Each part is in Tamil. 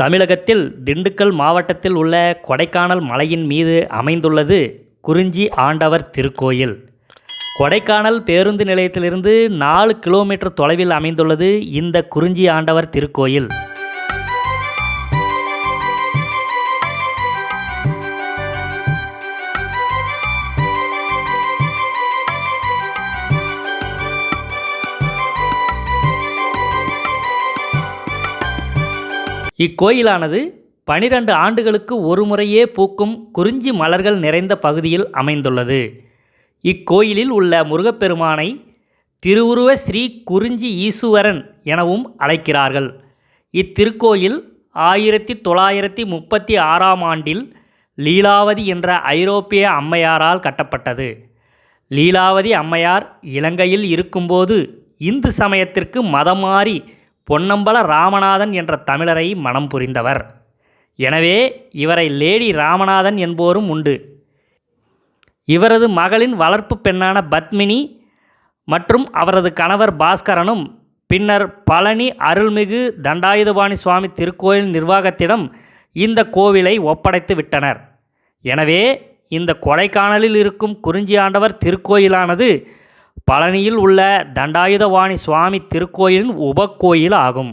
தமிழகத்தில் திண்டுக்கல் மாவட்டத்தில் உள்ள கொடைக்கானல் மலையின் மீது அமைந்துள்ளது குறிஞ்சி ஆண்டவர் திருக்கோயில். கொடைக்கானல் பேருந்து நிலையத்திலிருந்து நாலு கிலோமீட்டர் தொலைவில் அமைந்துள்ளது இந்த குறிஞ்சி ஆண்டவர் திருக்கோயில். இக்கோயிலானது பனிரெண்டு ஆண்டுகளுக்கு ஒரு முறையே பூக்கும் குறிஞ்சி மலர்கள் நிறைந்த பகுதியில் அமைந்துள்ளது. இக்கோயிலில் உள்ள முருகப்பெருமானை திருவுருவ ஸ்ரீ குறிஞ்சி ஈசுவரன் எனவும் அழைக்கிறார்கள். இத்திருக்கோயில் ஆயிரத்தி தொள்ளாயிரத்தி முப்பத்தி ஆறாம் ஆண்டில் லீலாவதி என்ற ஐரோப்பிய அம்மையாரால் கட்டப்பட்டது. லீலாவதி அம்மையார் இலங்கையில் இருக்கும்போது இந்து சமயத்திற்கு மதம் மாறி பொன்னம்பல ராமநாதன் என்ற தமிழரை மனம் புரிந்தவர். எனவே இவரை லேடி ராமநாதன் என்போரும் உண்டு. இவரது மகளின் வளர்ப்பு பெண்ணான பத்மினி மற்றும் அவரது கணவர் பாஸ்கரனும் பின்னர் பழனி அருள்மிகு தண்டாயுதபாணி சுவாமி திருக்கோயில் நிர்வாகத்திடம் இந்த கோவிலை ஒப்படைத்து விட்டனர். எனவே இந்த கொடைக்கானலில் இருக்கும் குறிஞ்சி ஆண்டவர் திருக்கோயிலானது பழனியில் உள்ள தண்டாயுதவாணி சுவாமி திருக்கோயிலின் உபக்கோயில் ஆகும்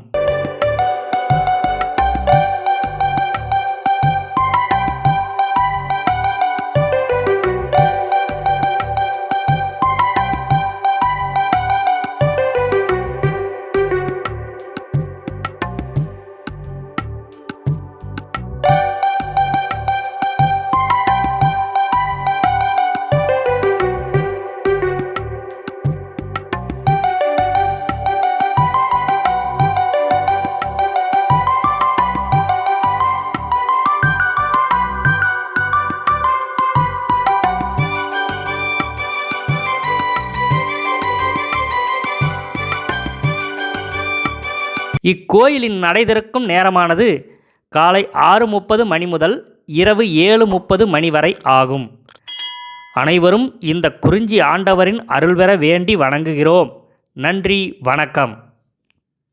இக்கோயிலின் நடை திறக்கும் நேரமானது காலை ஆறு முப்பது மணி முதல் இரவு ஏழு முப்பது மணி வரை ஆகும். அனைவரும் இந்த குறிஞ்சி ஆண்டவரின் அருள் பெற வேண்டி வணங்குகிறோம். நன்றி வணக்கம்.